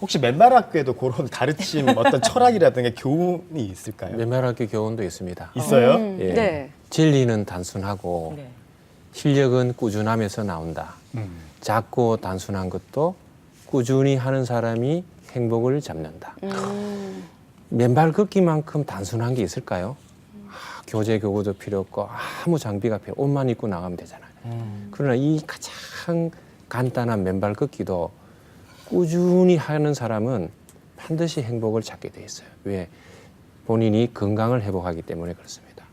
혹시 맨발 학교에도 그런 가르침 어떤 철학이라든가 교훈이 있을까요? 맨발학교 교훈도 있습니다. 있어요? 음, 예. 네. 진리는 단순하고 네. 실력은 꾸준함에서 나온다. 음. 작고 단순한 것도 꾸준히 하는 사람이 행복을 잡는다. 음, 맨발 걷기만큼 단순한 게 있을까요? 아, 교재 교구도 필요 없고 아무 장비가 필요 옷만 입고 나가면 되잖아요. 음. 그러나 이 가장 간단한 맨발 걷기도 꾸준히 하는 사람은 반드시 행복을 찾게 돼 있어요. 왜? 본인이 건강을 회복하기 때문에 그렇습니다.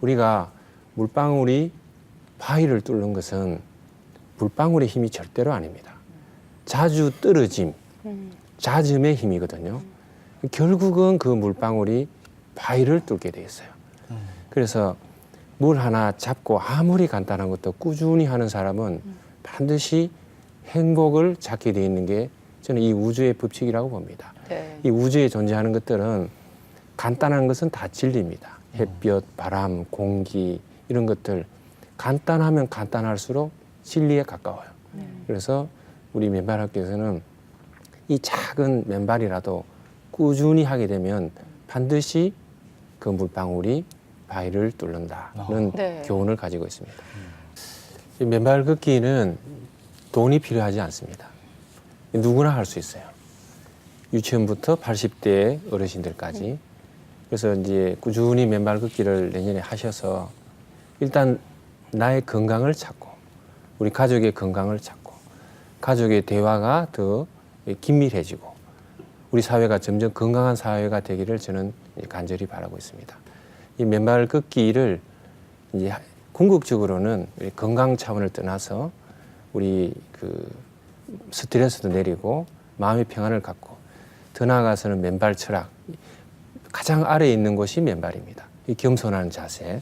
우리가 물방울이 바위를 뚫는 것은 물방울의 힘이 절대로 아닙니다. 자주 떨어짐, 음, 잦음의 힘이거든요. 결국은 그 물방울이 바위를 뚫게 돼 있어요. 그래서 물 하나 잡고 아무리 간단한 것도 꾸준히 하는 사람은 반드시 행복을 찾게 돼 있는 게 저는 이 우주의 법칙이라고 봅니다. 네. 이 우주에 존재하는 것들은 간단한 것은 다 진리입니다. 햇볕, 바람, 공기 이런 것들 간단하면 간단할수록 진리에 가까워요. 네. 그래서 우리 맨발학교에서는 이 작은 맨발이라도 꾸준히 하게 되면 반드시 그 물방울이 바위를 뚫는다는 네. 교훈을 가지고 있습니다. 이 맨발 걷기는 돈이 필요하지 않습니다. 누구나 할 수 있어요. 유치원부터 80대 어르신들까지. 그래서 이제 꾸준히 맨발 걷기를 내년에 하셔서 일단 나의 건강을 찾고 우리 가족의 건강을 찾고 가족의 대화가 더 긴밀해지고 우리 사회가 점점 건강한 사회가 되기를 저는 간절히 바라고 있습니다. 이 맨발 걷기를 이제 궁극적으로는 건강 차원을 떠나서 우리 그 스트레스도 내리고 마음의 평안을 갖고 더 나아가서는 맨발 철학 가장 아래에 있는 것이 맨발입니다. 이 겸손한 자세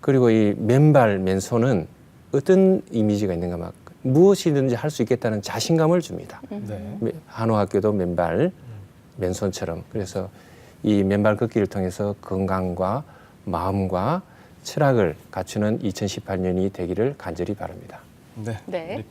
그리고 이 맨발 맨손은 어떤 이미지가 있는가 막 무엇이든지 할 수 있겠다는 자신감을 줍니다. 네. 한호학교도 맨발 맨손처럼 그래서 이 맨발 걷기를 통해서 건강과 마음과 철학을 갖추는 2018년이 되기를 간절히 바랍니다. 네. 네. 우리 변